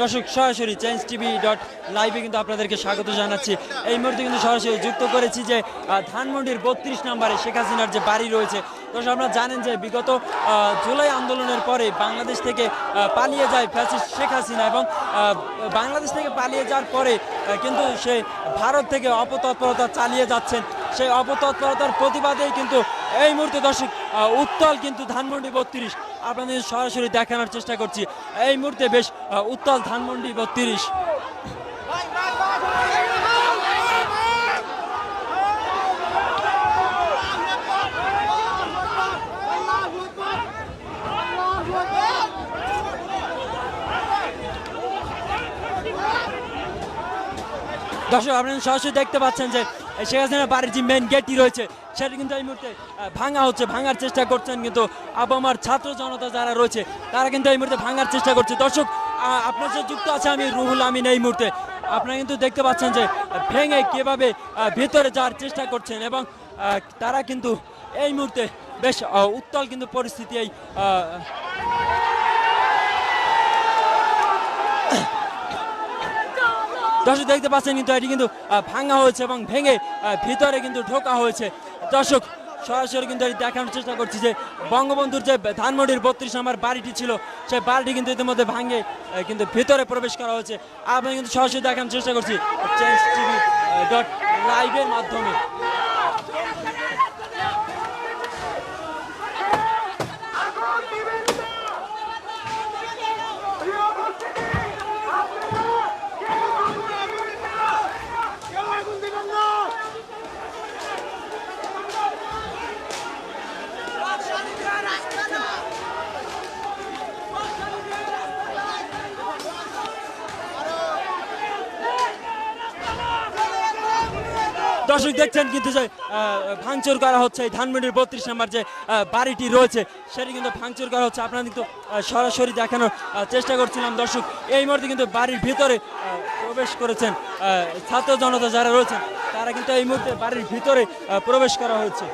দর্শক, সরাসরি change TV dot লাইভে কিন্তু আপনাদেরকে স্বাগত জানাচ্ছি। এই মুহূর্তে কিন্তু সরাসরি যুক্ত করেছি যে ধানমন্ডির বত্রিশ নম্বরে শেখ হাসিনার যে বাড়ি রয়েছে, দর্শক, আপনারা জানেন যে বিগত জুলাই আন্দোলনের পরে বাংলাদেশ থেকে পালিয়ে যায় ফ্যাসিস্ট শেখ হাসিনা এবং বাংলাদেশ থেকে পালিয়ে যাওয়ার পরে কিন্তু সে ভারত থেকে অপতৎপরতা চালিয়ে যাচ্ছেন। সেই অপতৎপরতার প্রতিবাদেই কিন্তু এই মুহূর্তে দর্শক উত্তাল কিন্তু ধানমন্ডি বত্রিশ। আপনাদের সরাসরি দেখানোর চেষ্টা করছি। এই মুহূর্তে বেশ উত্তাল ধানমন্ডি বত্রিশ। দর্শক, আপনারা সরাসরি দেখতে পাচ্ছেন যে শেখ হাসিনার বাড়ির যে মেন গেটটি রয়েছে, সেটা কিন্তু এই মুহূর্তে ভাঙা হচ্ছে, ভাঙার চেষ্টা করছেন কিন্তু আবহাওয়ার ছাত্র জনতা যারা রয়েছে, তারা কিন্তু এই মুহূর্তে ভাঙার চেষ্টা করছে। দর্শক আপনার সাথে যুক্ত আছে আমি রুহুল আমিন এই মুহূর্তে। আপনারা কিন্তু দেখতে পাচ্ছেন যে ভেঙে কীভাবে ভেতরে যাওয়ার চেষ্টা করছেন এবং তারা কিন্তু এই মুহূর্তে বেশ উত্তাল কিন্তু পরিস্থিতি এই দর্শক দেখতে পাচ্ছেন কিন্তু এটি কিন্তু ভাঙা হয়েছে এবং ভেঙে ভিতরে কিন্তু ঢোকা হয়েছে। দর্শক, সরাসরি কিন্তু এটি দেখানোর চেষ্টা করছি যে বঙ্গবন্ধুর যে ধানমন্ডির বত্রিশ নম্বর বাড়িটি ছিল, সেই বাড়িটি কিন্তু ইতিমধ্যে ভাঙে কিন্তু ভিতরে প্রবেশ করা হয়েছে। আমি কিন্তু সরাসরি দেখানোর চেষ্টা করছি চেঞ্জ টিভি ডট লাইভের মাধ্যমে। দর্শক দেখছেন কিন্তু যে ভাঙচুর করা হচ্ছে এই ধানমন্ডির বত্রিশ নম্বর যে বাড়িটি রয়েছে, সেটি কিন্তু ভাঙচুর করা হচ্ছে। আপনারা কিন্তু সরাসরি দেখানোর চেষ্টা করছিলাম। দর্শক, এই মুহূর্তে কিন্তু বাড়ির ভিতরে প্রবেশ করেছেন ছাত্র জনতা যারা রয়েছেন, তারা কিন্তু এই মুহূর্তে বাড়ির ভিতরে প্রবেশ করা হয়েছে।